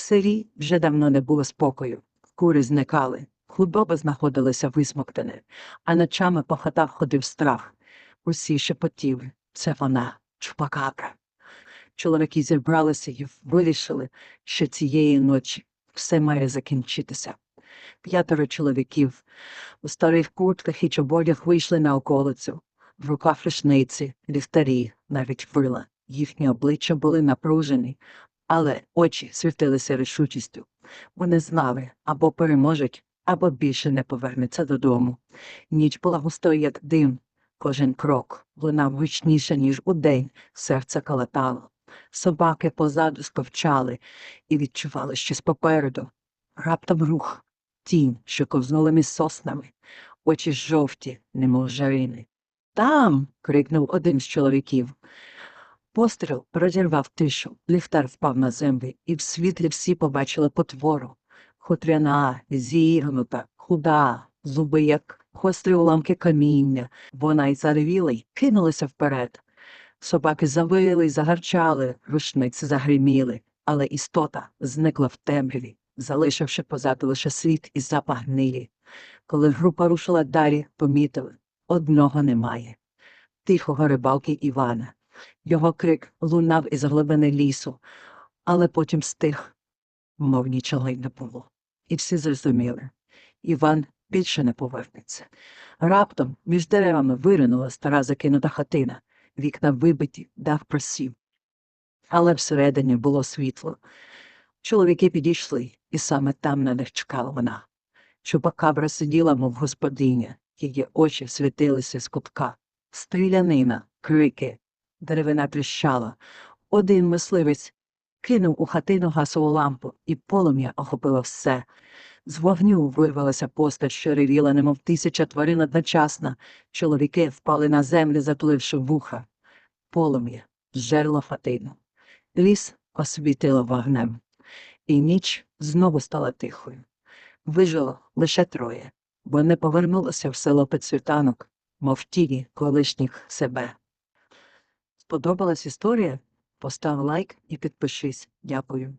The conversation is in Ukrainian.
селі вже давно не було спокою. Кури зникали, худоба знаходилася висмоктане, а ночами по хатах ходив страх. Усі шепотіли. Це вона, чупакабра. Чоловіки зібралися і вирішили, що цієї ночі все має закінчитися. П'ятеро чоловіків у старих куртках і чоботях вийшли на околицю. В руках рушниці, ліхтарі, навіть вила. Їхні обличчя були напружені, але очі світилися рішучістю. Вони знали або переможуть, або більше не повернуться додому. Ніч була густою, як дим. Кожен крок лунав гучніше, ніж удень, серце калатало. Собаки позаду сковчали і відчували щось попереду. Раптом рух, тінь, що ковзнули між соснами, очі жовті, немов жарини. Там. крикнув один з чоловіків. Постріл розірвав тишу, ліхтар впав на землю, і в світлі всі побачили потвору. Хутряна, зігнута, худа, зуби, як гострі уламки каміння. Вона й заревіла й кинулася вперед. Собаки завили й загарчали, рушниці загриміли, але істота зникла в темряві, залишивши позаду лише світ і запах гнилі. Коли група рушила далі, помітили одного немає. Тихого рибалки Івана. Його крик лунав із глибини лісу, але потім стих, мов нічого й не було. І всі зрозуміли. Іван більше не повернеться. Раптом між деревами виринула стара закинута хатина, вікна вибиті, дах просів. Але всередині було світло. Чоловіки підійшли, і саме там на них чекала вона. Чупакабра сиділа, мов господиня, її очі світилися з кутка. Стрілянина, крики, деревина тріщала. Один мисливець кинув у хатину гасову лампу, і полум'я охопило все. З вогню вирвалася постать, що ревіла, немов тисяча тварин одночасно. Чоловіки впали на землю, затуливши вуха. Полум'я зжерло хатину. Ліс освітило вогнем, і ніч знову стала тихою. Вижило лише троє, бо не повернулося в село під світанок, мов тіні колишніх себе. Сподобалась історія? Постав лайк і підпишись. Дякую.